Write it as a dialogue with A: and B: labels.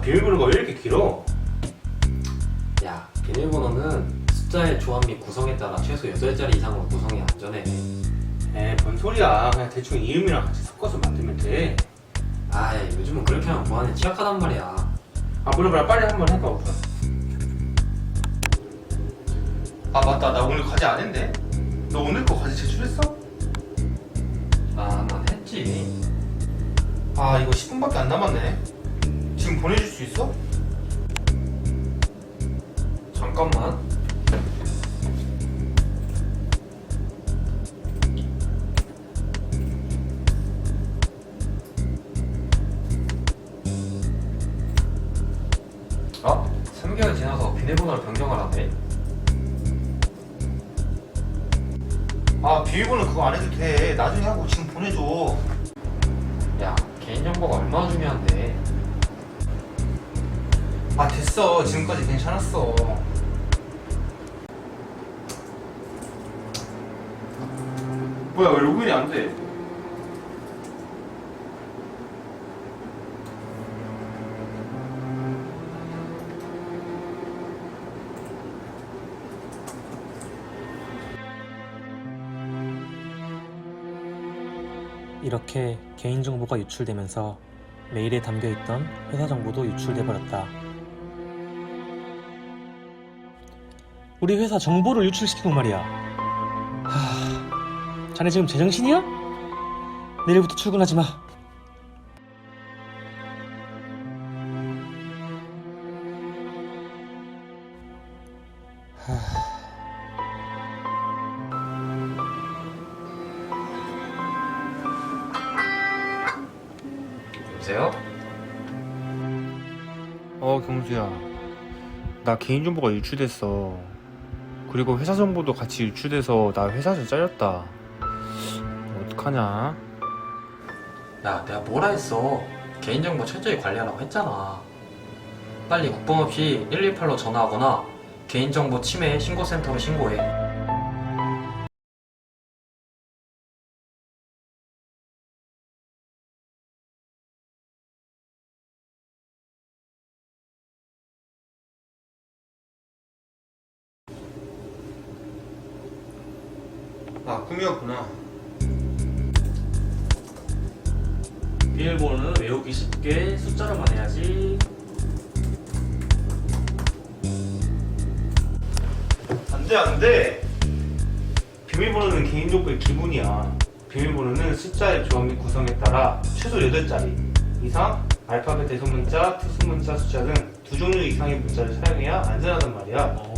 A: 비밀번호가 왜 이렇게 길어?
B: 야, 비밀번호는 숫자의 조합 및 구성에 따라 최소 8자리 이상으로 구성이 안전해.
A: 에이 뭔 소리야 그냥 대충 이름이랑 같이 섞어서 만들면 돼.
B: 아, 요즘은 그렇게 하면 보안에 취약하단 말이야.
A: 아 뭐라 뭐라 빨리 한번 해봐 우선. 아 맞다 나 오늘 과제 안 했네. 너 오늘 거 과제 제출했어?
B: 아, 난 했지.
A: 아 이거 10분밖에 안 남았네. 지금 보내줄 수 있어?
B: 잠깐만. 아, 3개월 지나서 비밀번호를 변경을 하네.
A: 아 비밀번호 그거 안 해도 돼. 나중에 하고 지금 보내줘.
B: 야, 개인정보가 얼마나 중요한데.
A: 아 됐어 지금까지 괜찮았어. 뭐야 왜 로그인이 안 돼?
C: 이렇게 개인정보가 유출되면서 메일에 담겨있던 회사 정보도 유출돼 버렸다. 우리 회사 정보를 유출시키고 말이야. 하... 자네 지금 제정신이야? 내일부터 출근하지 마.
B: 여보세요?
D: 어 경수야 나 개인정보가 유출됐어 그리고 회사 정보도 같이 유출돼서 나 회사에서 잘렸다 어떡하냐
B: 야, 내가 뭐라 했어? 개인정보 철저히 관리하라고 했잖아. 빨리 국번 없이 118로 전화하거나 개인정보 침해 신고센터로 신고해.
A: 아 꿈이었구나.
C: 비밀번호는 외우기 쉽게 숫자로만 해야지.
A: 안돼 안돼. 비밀번호는 개인정보의 기본이야. 비밀번호는 숫자의 조합 및 구성에 따라 최소 8자리 이상 알파벳 대소문자, 투수문자 숫자 등 두 종류 이상의 문자를 사용해야 안전하단 말이야.
C: 어,